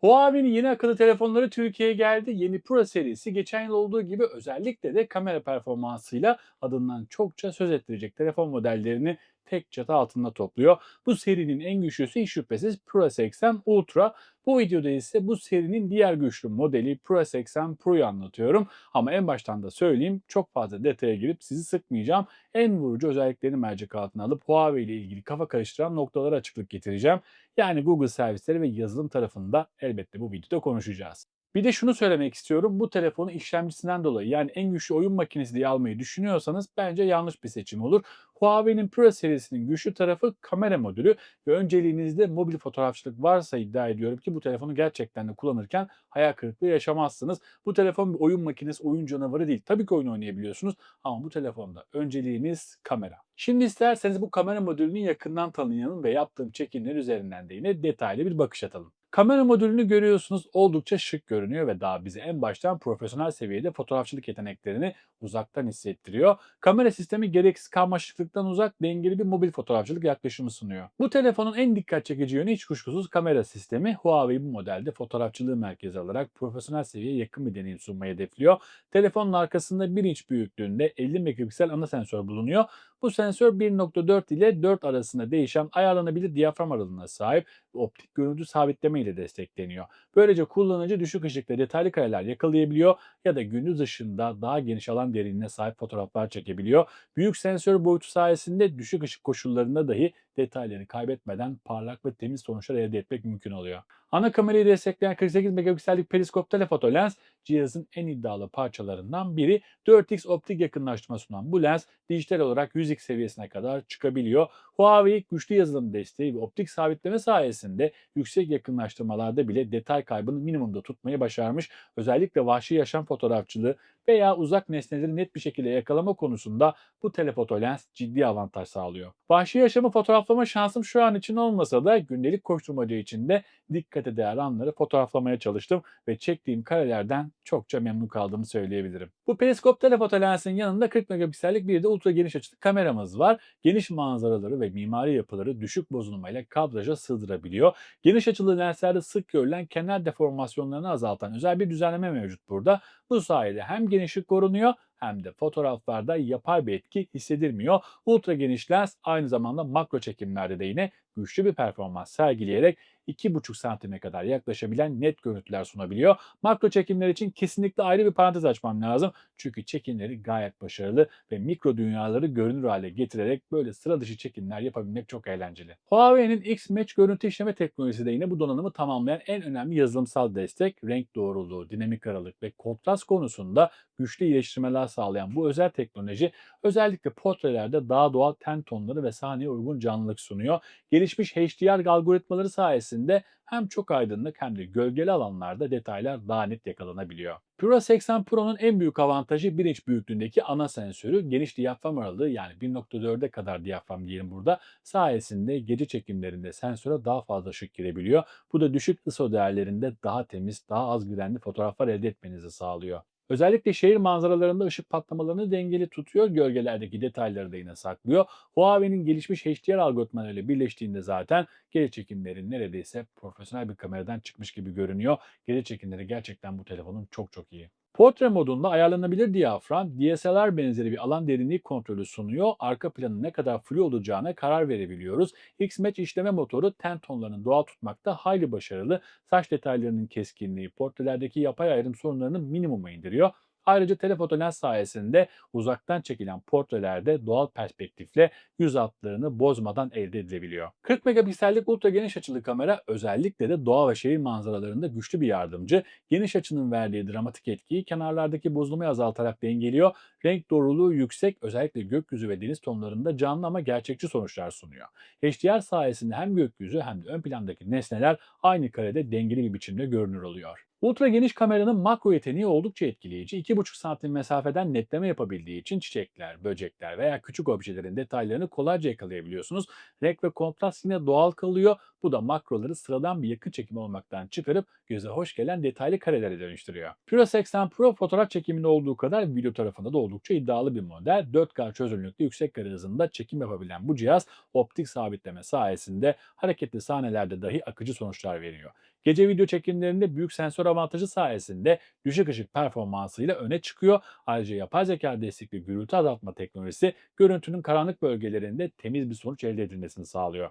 Huawei'nin yeni akıllı telefonları Türkiye'ye geldi. Yeni Pro serisi geçen yıl olduğu gibi özellikle de kamera performansıyla adından çokça söz ettirecek telefon modellerini tek çatı altında topluyor. Bu serinin en güçlüsü hiç şüphesiz Pro 80 Ultra. Bu videoda ise bu serinin diğer güçlü modeli Pro 80 Pro'yu anlatıyorum. Ama en baştan da söyleyeyim çok fazla detaya girip sizi sıkmayacağım. En vurucu özelliklerini mercek altına alıp Huawei ile ilgili kafa karıştıran noktalara açıklık getireceğim. Yani Google servisleri ve yazılım tarafında elbette bu videoda konuşacağız. Bir de şunu söylemek istiyorum. Bu telefonu işlemcisinden dolayı yani en güçlü oyun makinesi diye almayı düşünüyorsanız bence yanlış bir seçim olur. Huawei'nin Pro serisinin güçlü tarafı kamera modülü ve önceliğinizde mobil fotoğrafçılık varsa iddia ediyorum ki bu telefonu gerçekten de kullanırken hayal kırıklığı yaşamazsınız. Bu telefon bir oyun makinesi, oyun canavarı değil. Tabii ki oyun oynayabiliyorsunuz ama bu telefonda önceliğiniz kamera. Şimdi isterseniz bu kamera modülünü yakından tanıyalım ve yaptığım çekimler üzerinden de yine detaylı bir bakış atalım. Kamera modülünü görüyorsunuz oldukça şık görünüyor ve daha bize en baştan profesyonel seviyede fotoğrafçılık yeteneklerini uzaktan hissettiriyor. Kamera sistemi gereksiz karmaşıklıktan uzak dengeli bir mobil fotoğrafçılık yaklaşımı sunuyor. Bu telefonun en dikkat çekici yönü hiç kuşkusuz kamera sistemi. Huawei bu modelde fotoğrafçılığı merkeze alarak profesyonel seviyeye yakın bir deneyim sunmayı hedefliyor. Telefonun arkasında 1 inç büyüklüğünde 50 megapiksel ana sensör bulunuyor. Bu sensör 1.4 ile 4 arasında değişen ayarlanabilir diyafram aralığına sahip optik görüntü sabitleme ile destekleniyor. Böylece kullanıcı düşük ışıkta detaylı kareler yakalayabiliyor ya da gündüz ışığında daha geniş alan derinliğine sahip fotoğraflar çekebiliyor. Büyük sensör boyutu sayesinde düşük ışık koşullarında dahi detayları kaybetmeden parlak ve temiz sonuçlar elde etmek mümkün oluyor. Ana kamerayı destekleyen 48 megapiksellik periskop telefoto lens cihazın en iddialı parçalarından biri. 4x optik yakınlaştırma sunan bu lens dijital olarak 100x seviyesine kadar çıkabiliyor. Huawei güçlü yazılım desteği ve optik sabitleme sayesinde yüksek yakınlaştırmalarda bile detay kaybını minimumda tutmayı başarmış. Özellikle vahşi yaşam fotoğrafçılığı veya uzak nesneleri net bir şekilde yakalama konusunda bu telefoto lens ciddi avantaj sağlıyor. Vahşi yaşamı fotoğraflama şansım şu an için olmasa da gündelik koşturmaca için de dikkate değer anları fotoğraflamaya çalıştım ve çektiğim karelerden çokça memnun kaldığımı söyleyebilirim. Bu periskop telefoto lensin yanında 40 megapiksellik bir de ultra geniş açılı kameramız var. Geniş manzaraları ve mimari yapıları düşük bozulmayla kadraja sığdırabiliyor. Geniş açılı lenslerde sık görülen kenar deformasyonlarını azaltan özel bir düzenleme mevcut burada. Bu sayede hem genişlik korunuyor hem de fotoğraflarda yapay bir etki hissedilmiyor. Ultra geniş lens aynı zamanda makro çekimlerde de yine güçlü bir performans sergileyerek 2,5 santime kadar yaklaşabilen net görüntüler sunabiliyor. Makro çekimler için kesinlikle ayrı bir parantez açmam lazım. Çünkü çekimleri gayet başarılı ve mikro dünyaları görünür hale getirerek böyle sıra dışı çekimler yapabilmek çok eğlenceli. Huawei'nin X-Match görüntü işleme teknolojisi de yine bu donanımı tamamlayan en önemli yazılımsal destek. Renk doğruluğu, dinamik aralık ve kontrast konusunda güçlü iyileştirmeler sağlayan bu özel teknoloji özellikle portrelerde daha doğal ten tonları ve sahneye uygun canlılık sunuyor. Gelişmiş HDR algoritmaları sayesinde hem çok aydınlık hem de gölgeli alanlarda detaylar daha net yakalanabiliyor. Pro 80 Pro'nun en büyük avantajı 1 inç büyüklüğündeki ana sensörü geniş diyafram aralığı yani 1.4'e kadar diyafram diyelim burada sayesinde gece çekimlerinde sensöre daha fazla ışık girebiliyor. Bu da düşük ISO değerlerinde daha temiz, daha az güvenli fotoğraflar elde etmenizi sağlıyor. Özellikle şehir manzaralarında ışık patlamalarını dengeli tutuyor, gölgelerdeki detayları da yine saklıyor. Huawei'nin gelişmiş HDR algoritmalarıyla birleştiğinde zaten geri çekimlerin neredeyse profesyonel bir kameradan çıkmış gibi görünüyor. Geri çekimleri gerçekten bu telefonun çok çok iyi. Portre modunda ayarlanabilir diyafram, DSLR benzeri bir alan derinliği kontrolü sunuyor. Arka planın ne kadar flu olacağına karar verebiliyoruz. X-Match işleme motoru ten tonlarını doğal tutmakta hayli başarılı. Saç detaylarının keskinliği, portrelerdeki yapay ayrım sorunlarını minimuma indiriyor. Ayrıca telefoto lens sayesinde uzaktan çekilen portrelerde doğal perspektifle yüz hatlarını bozmadan elde edilebiliyor. 40 megapiksellik ultra geniş açılı kamera özellikle de doğa ve şehir manzaralarında güçlü bir yardımcı. Geniş açının verdiği dramatik etkiyi kenarlardaki bozulmayı azaltarak dengeliyor. Renk doğruluğu yüksek özellikle gökyüzü ve deniz tonlarında canlı ama gerçekçi sonuçlar sunuyor. HDR sayesinde hem gökyüzü hem de ön plandaki nesneler aynı karede dengeli bir biçimde görünür oluyor. Ultra geniş kameranın makro yeteneği oldukça etkileyici. 2,5 santim mesafeden netleme yapabildiği için çiçekler, böcekler veya küçük objelerin detaylarını kolayca yakalayabiliyorsunuz. Renk ve kontrast yine doğal kalıyor. Bu da makroları sıradan bir yakın çekim olmaktan çıkarıp göze hoş gelen detaylı karelere dönüştürüyor. Pro 80 Pro fotoğraf çekiminde olduğu kadar video tarafında da oldukça iddialı bir model. 4K çözünürlükte yüksek kare hızında çekim yapabilen bu cihaz optik sabitleme sayesinde hareketli sahnelerde dahi akıcı sonuçlar veriyor. Gece video çekimlerinde büyük sensör avantajı sayesinde düşük ışık performansıyla öne çıkıyor. Ayrıca yapay zeka destekli gürültü azaltma teknolojisi görüntünün karanlık bölgelerinde temiz bir sonuç elde edilmesini sağlıyor.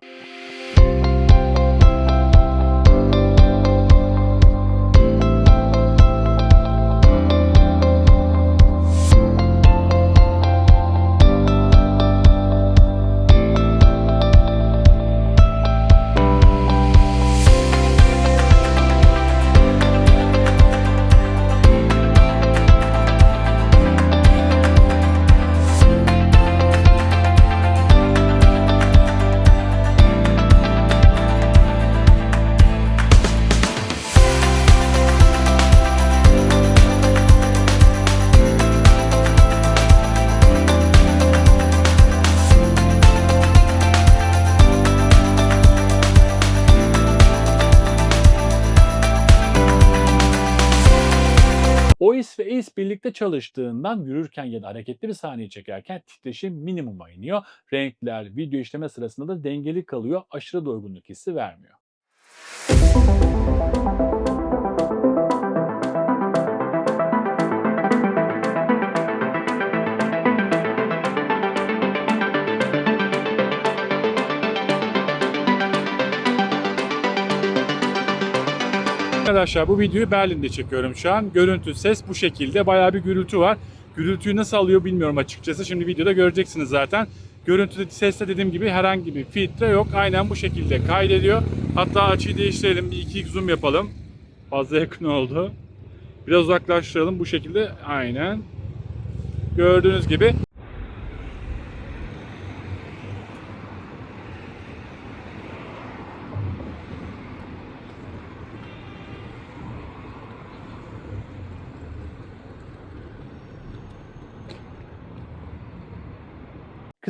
OIS birlikte çalıştığından yürürken ya da hareketli bir sahneyi çekerken titreşim minimuma iniyor. Renkler, video işleme sırasında da dengeli kalıyor, aşırı doygunluk hissi vermiyor. Arkadaşlar bu videoyu Berlin'de çekiyorum şu an. Görüntü, ses bu şekilde. Bayağı bir gürültü var. Gürültüyü nasıl alıyor bilmiyorum açıkçası. Şimdi videoda göreceksiniz zaten. Görüntüde, seste dediğim gibi herhangi bir filtre yok. Aynen bu şekilde kaydediyor. Hatta açıyı değiştirelim. Bir iki zoom yapalım. Fazla yakın oldu. Biraz uzaklaştıralım bu şekilde. Aynen. Gördüğünüz gibi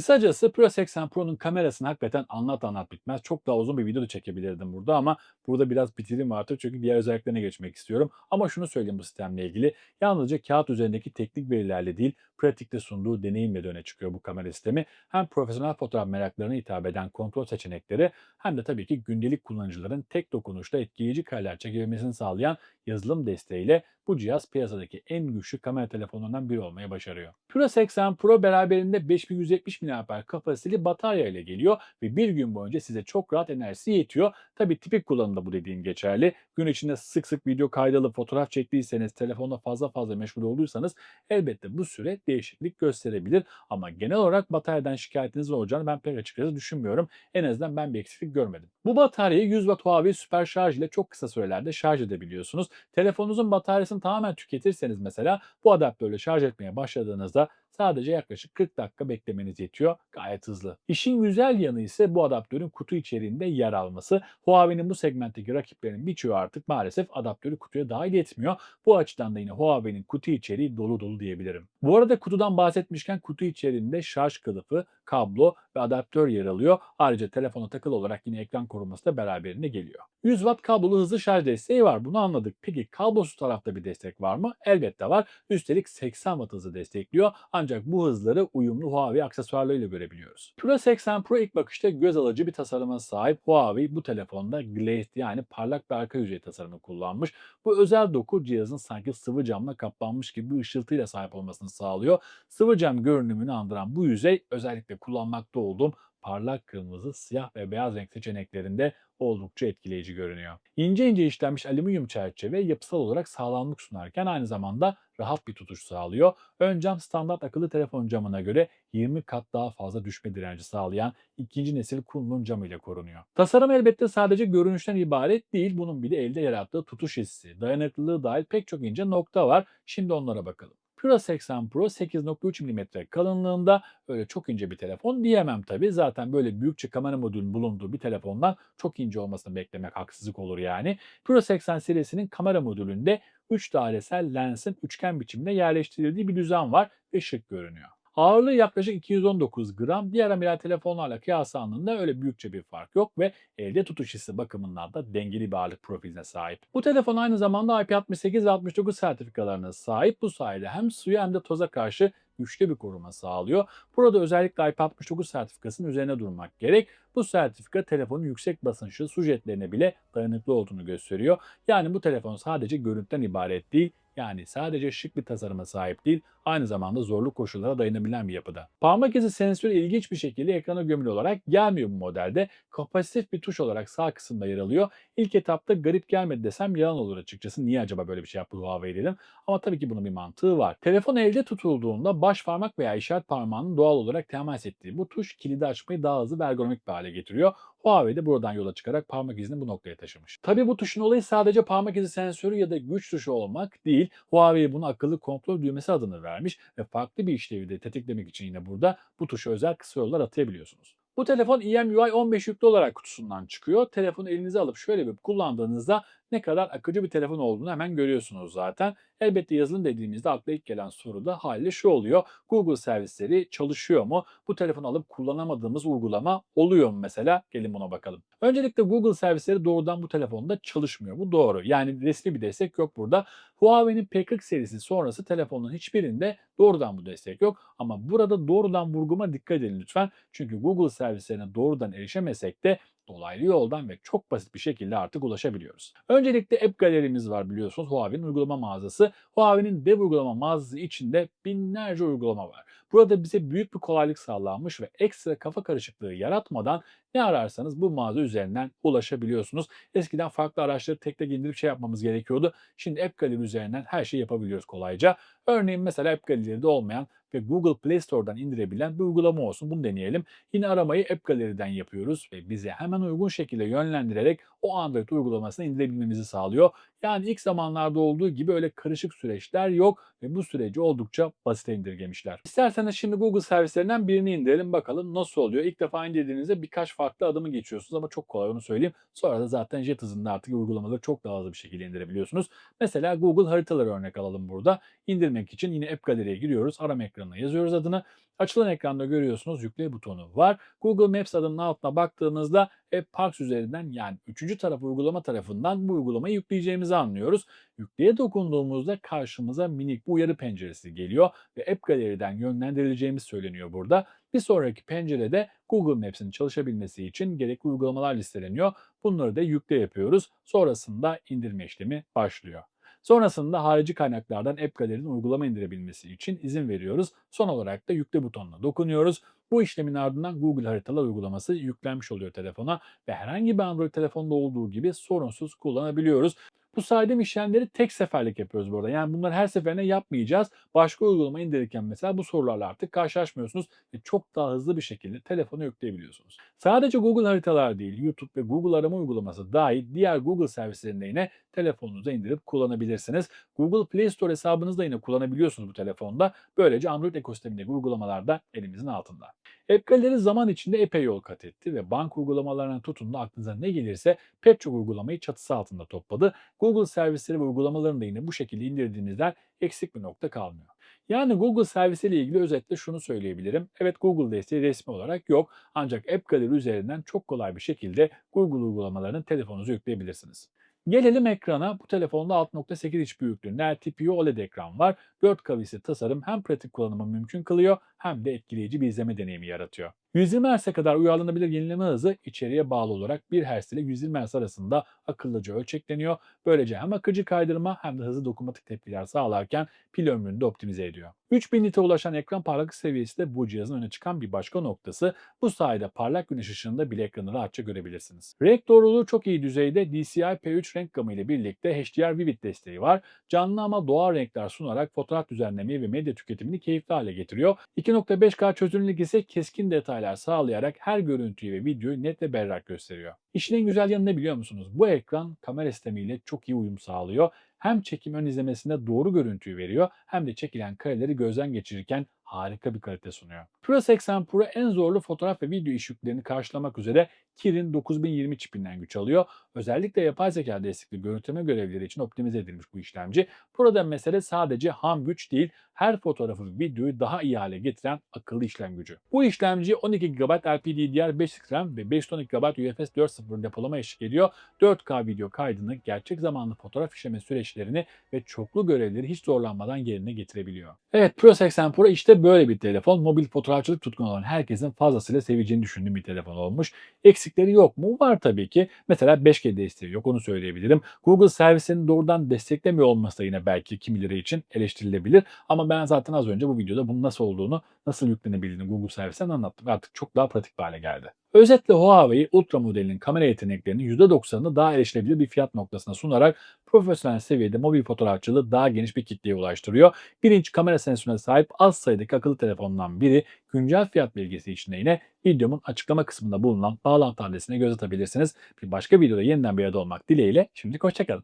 Kısacası Pro 80 Pro'nun kamerasını hakikaten anlat anlat bitmez. Çok daha uzun bir video da çekebilirdim burada ama burada biraz bitireyim artık çünkü diğer özelliklerine geçmek istiyorum. Ama şunu söyleyeyim bu sistemle ilgili. Yalnızca kağıt üzerindeki teknik verilerle değil, pratikte sunduğu deneyimle de öne çıkıyor bu kamera sistemi. Hem profesyonel fotoğraf meraklarına hitap eden kontrol seçenekleri hem de tabii ki gündelik kullanıcıların tek dokunuşta etkileyici kareler çekebilmesini sağlayan yazılım desteğiyle bu cihaz piyasadaki en güçlü kamera telefonlarından biri olmayı başarıyor. Pro 80 Pro beraberinde 5170 mAh kapasiteli batarya ile geliyor ve bir gün boyunca size çok rahat enerjisi yetiyor. Tabi tipik kullanımda bu dediğim geçerli. Gün içinde sık sık video kaydalı fotoğraf çektiyseniz, telefonda fazla fazla meşgul olduysanız elbette bu süre değişiklik gösterebilir. Ama genel olarak bataryadan şikayetiniz olacağını ben pek açıkçası düşünmüyorum. En azından ben bir eksiklik görmedim. Bu bataryayı 100 Watt Huawei süper şarj ile çok kısa sürelerde şarj edebiliyorsunuz. Telefonunuzun bataryasını tamamen tüketirseniz mesela bu adaptörle şarj etmeye başladığınızda sadece yaklaşık 40 dakika beklemeniz yetiyor. Gayet hızlı. İşin güzel yanı ise bu adaptörün kutu içeriğinde yer alması. Huawei'nin bu segmentteki rakiplerinin birçoğu artık maalesef adaptörü kutuya dahil etmiyor. Bu açıdan da yine Huawei'nin kutu içeriği dolu dolu diyebilirim. Bu arada kutudan bahsetmişken kutu içeriğinde şarj kılıfı, kablo ve adaptör yer alıyor. Ayrıca telefona takılı olarak yine ekran koruması da beraberinde geliyor. 100 Watt kablolu hızlı şarj desteği var. Bunu anladık. Peki kablosuz tarafta bir destek var mı? Elbette var. Üstelik 80 Watt hızı destekliyor. Ancak bu hızları uyumlu Huawei aksesuarlarıyla görebiliyoruz. Pro 80 Pro ilk bakışta göz alıcı bir tasarıma sahip. Huawei bu telefonda glazed yani parlak bir arka yüzey tasarımı kullanmış. Bu özel doku cihazın sanki sıvı camla kaplanmış gibi bir ışıltıyla sahip olmasını sağlıyor. Sıvı cam görünümünü andıran bu yüzey özellikle kullanmakta olduğum parlak kırmızı, siyah ve beyaz renk seçeneklerinde oldukça etkileyici görünüyor. İnce ince işlenmiş alüminyum çerçeve yapısal olarak sağlamlık sunarken aynı zamanda rahat bir tutuş sağlıyor. Ön cam standart akıllı telefon camına göre 20 kat daha fazla düşme direnci sağlayan ikinci nesil Kunlun camı ile korunuyor. Tasarım elbette sadece görünüşten ibaret değil, bunun bir de elde yarattığı tutuş hissi, dayanıklılığı dahil pek çok ince nokta var. Şimdi onlara bakalım. Pro 80 Pro 8.3 mm kalınlığında öyle çok ince bir telefon diyemem tabi. Zaten böyle büyükçe kamera modülünün bulunduğu bir telefondan çok ince olmasını beklemek haksızlık olur yani. Pro 80 serisinin kamera modülünde 3 dairesel lensin üçgen biçimde yerleştirildiği bir düzen var ve şık görünüyor. Ağırlığı yaklaşık 219 gram. Diğer amiral telefonlarla kıyaslandığında öyle büyükçe bir fark yok ve elde tutuş hissi bakımından da dengeli bir ağırlık profiline sahip. Bu telefon aynı zamanda IP68 ve 69 sertifikalarına sahip. Bu sayede hem suya hem de toza karşı güçlü bir koruma sağlıyor. Burada özellikle IP69 sertifikasının üzerine durmak gerek. Bu sertifika telefonun yüksek basınçlı su jetlerine bile dayanıklı olduğunu gösteriyor. Yani bu telefon sadece görüntüden ibaret değil, yani sadece şık bir tasarıma sahip değil, aynı zamanda zorlu koşullara dayanabilen bir yapıda. Parmak izi sensörü ilginç bir şekilde ekrana gömülü olarak gelmiyor bu modelde. Kapasitif bir tuş olarak sağ kısımda yer alıyor. İlk etapta garip gelmedi desem yalan olur açıkçası. Niye acaba böyle bir şey yaptı Huawei dedim. Ama tabii ki bunun bir mantığı var. Telefon elde tutulduğunda baş parmak veya işaret parmağının doğal olarak temas ettiği bu tuş kilidi açmayı daha hızlı ve ergonomik bir hale getiriyor. Huawei de buradan yola çıkarak parmak izini bu noktaya taşımış. Tabii bu tuşun olayı sadece parmak izi sensörü ya da güç tuşu olmak değil. Huawei bunu akıllı kontrol düğmesi adını vermiş ve farklı bir işlevi de tetiklemek için yine burada bu tuşa özel kısa yollar atayabiliyorsunuz. Bu telefon EMUI 15 yüklü olarak kutusundan çıkıyor. Telefonu elinize alıp şöyle bir kullandığınızda ne kadar akıcı bir telefon olduğunu hemen görüyorsunuz zaten. Elbette yazılım dediğimizde akla ilk gelen soru da haliyle şu oluyor. Google servisleri çalışıyor mu? Bu telefonu alıp kullanamadığımız uygulama oluyor mu mesela? Gelin buna bakalım. Öncelikle Google servisleri doğrudan bu telefonda çalışmıyor. Bu doğru. Yani resmi bir destek yok burada. Huawei'nin P40 serisi sonrası telefonun hiçbirinde doğrudan bu destek yok. Ama burada doğrudan vurguma dikkat edin lütfen. Çünkü Google servislerine doğrudan erişemesek de dolaylı yoldan ve çok basit bir şekilde artık ulaşabiliyoruz. Öncelikle App Galerimiz var biliyorsunuz Huawei'nin uygulama mağazası. Huawei'nin dev uygulama mağazası içinde binlerce uygulama var. Burada bize büyük bir kolaylık sağlanmış ve ekstra kafa karışıklığı yaratmadan ne ararsanız bu mağaza üzerinden ulaşabiliyorsunuz. Eskiden farklı araçları tek tek indirip şey yapmamız gerekiyordu. Şimdi App Gallery üzerinden her şeyi yapabiliyoruz kolayca. Örneğin mesela App Gallery'de olmayan ve Google Play Store'dan indirebilen bir uygulama olsun. Bunu deneyelim. Yine aramayı App Gallery'den yapıyoruz ve bize hemen uygun şekilde yönlendirerek o Android uygulamasını indirebilmemizi sağlıyor. Yani ilk zamanlarda olduğu gibi öyle karışık süreçler yok ve bu süreci oldukça basite indirgemişler. İsterseniz şimdi Google servislerinden birini indirelim bakalım nasıl oluyor. İlk defa indirdiğinizde birkaç farklı adımı geçiyorsunuz ama çok kolay onu söyleyeyim. Sonra da zaten jet hızında artık uygulamaları çok daha hızlı bir şekilde indirebiliyorsunuz. Mesela Google haritaları örnek alalım burada. İndirmek için yine App Gallery'e giriyoruz. Arama ekranına yazıyoruz adını. Açılan ekranda görüyorsunuz yükle butonu var. Google Maps adının altına baktığımızda App Parks üzerinden yani üçüncü taraf uygulama tarafından bu uygulamayı yükleyeceğimizi anlıyoruz. Yükleye dokunduğumuzda karşımıza minik bu uyarı penceresi geliyor ve App Gallery'den yönlendirileceğimiz söyleniyor burada. Bir sonraki pencerede Google Maps'in çalışabilmesi için gerekli uygulamalar listeleniyor. Bunları da yükle yapıyoruz. Sonrasında indirme işlemi başlıyor. Sonrasında harici kaynaklardan App Gallery'nin uygulama indirebilmesi için izin veriyoruz. Son olarak da yükle butonuna dokunuyoruz. Bu işlemin ardından Google Haritalar uygulaması yüklenmiş oluyor telefona ve herhangi bir Android telefonda olduğu gibi sorunsuz kullanabiliyoruz. Bu saydığım işlemleri tek seferlik yapıyoruz burada. Yani bunları her seferinde yapmayacağız. Başka uygulama indirirken mesela bu sorularla artık karşılaşmıyorsunuz ve çok daha hızlı bir şekilde telefona yükleyebiliyorsunuz. Sadece Google haritalar değil, YouTube ve Google arama uygulaması dahil diğer Google servislerinde yine telefonunuza indirip kullanabilirsiniz. Google Play Store hesabınızda yine kullanabiliyorsunuz bu telefonda. Böylece Android ekosistemindeki uygulamalar da elimizin altında. App zaman içinde epey yol kat etti ve bank uygulamalarına tutun da aklınıza ne gelirse pek çok uygulamayı çatısı altında topladı. Google servisleri ve uygulamalarını da yine bu şekilde indirdiğinizden eksik bir nokta kalmıyor. Yani Google servisiyle ilgili özetle şunu söyleyebilirim. Evet Google desteği resmi olarak yok ancak App üzerinden çok kolay bir şekilde Google uygulamalarını telefonunuza yükleyebilirsiniz. Gelelim ekrana. Bu telefonda 6.8 inç büyüklüğünde LTPO OLED ekran var. 4 kavisi tasarım hem pratik kullanımı mümkün kılıyor hem de etkileyici bir izleme deneyimi yaratıyor. 120 Hz'e kadar uyarlanabilir yenileme hızı içeriye bağlı olarak 1 Hz ile 120 Hz arasında akıllıca ölçekleniyor. Böylece hem akıcı kaydırma hem de hızlı dokunmatik tepkiler sağlarken pil ömrünü de optimize ediyor. 3000 nite ulaşan ekran parlaklık seviyesi de bu cihazın öne çıkan bir başka noktası. Bu sayede parlak güneş ışığında bile ekranı rahatça görebilirsiniz. Renk doğruluğu çok iyi düzeyde DCI P3 renk gamı ile birlikte HDR Vivid desteği var. Canlı ama doğal renkler sunarak fotoğraf düzenlemeyi ve medya tüketimini keyifli hale getiriyor. 2.5K çözünürlük ise keskin detaylar sağlayarak her görüntüyü ve videoyu net ve berrak gösteriyor. İşin en güzel yanı ne biliyor musunuz? Bu ekran kamera sistemiyle çok iyi uyum sağlıyor. Hem çekim ön izlemesinde doğru görüntüyü veriyor hem de çekilen kareleri gözden geçirirken harika bir kalite sunuyor. Pro 80 Pro en zorlu fotoğraf ve video iş yüklerini karşılamak üzere Kirin 9020 çipinden güç alıyor. Özellikle yapay zeka destekli görüntüleme görevleri için optimize edilmiş bu işlemci. Burada mesele sadece ham güç değil, her fotoğrafı ve videoyu daha iyi hale getiren akıllı işlem gücü. Bu işlemci 12 GB LPDDR5 RAM ve 512 GB UFS 4.0 depolama eşlik ediyor. 4K video kaydını, gerçek zamanlı fotoğraf işleme süreçlerini ve çoklu görevleri hiç zorlanmadan yerine getirebiliyor. Evet Pro 80 Pro işte Böyle bir telefon mobil fotoğrafçılık tutkunu olan herkesin fazlasıyla seveceğini düşündüğüm bir telefon olmuş. Eksikleri yok mu? Var tabii ki. Mesela 5G desteği yok onu söyleyebilirim. Google servisinin doğrudan desteklemiyor olması da yine belki kimileri için eleştirilebilir. Ama ben zaten az önce bu videoda bunun nasıl olduğunu, nasıl yüklenebildiğini Google servisinden anlattım. Artık çok daha pratik bir hale geldi. Özetle Huawei Ultra modelinin kamera yeteneklerinin %90'ını daha erişilebilir bir fiyat noktasına sunarak profesyonel seviyede mobil fotoğrafçılığı daha geniş bir kitleye ulaştırıyor. 1 inç kamera sensörüne sahip az sayıdaki akıllı telefondan biri güncel fiyat bilgisi için yine videomun açıklama kısmında bulunan bağlantı adresine göz atabilirsiniz. Bir başka videoda yeniden bir arada olmak dileğiyle şimdilik hoşçakalın.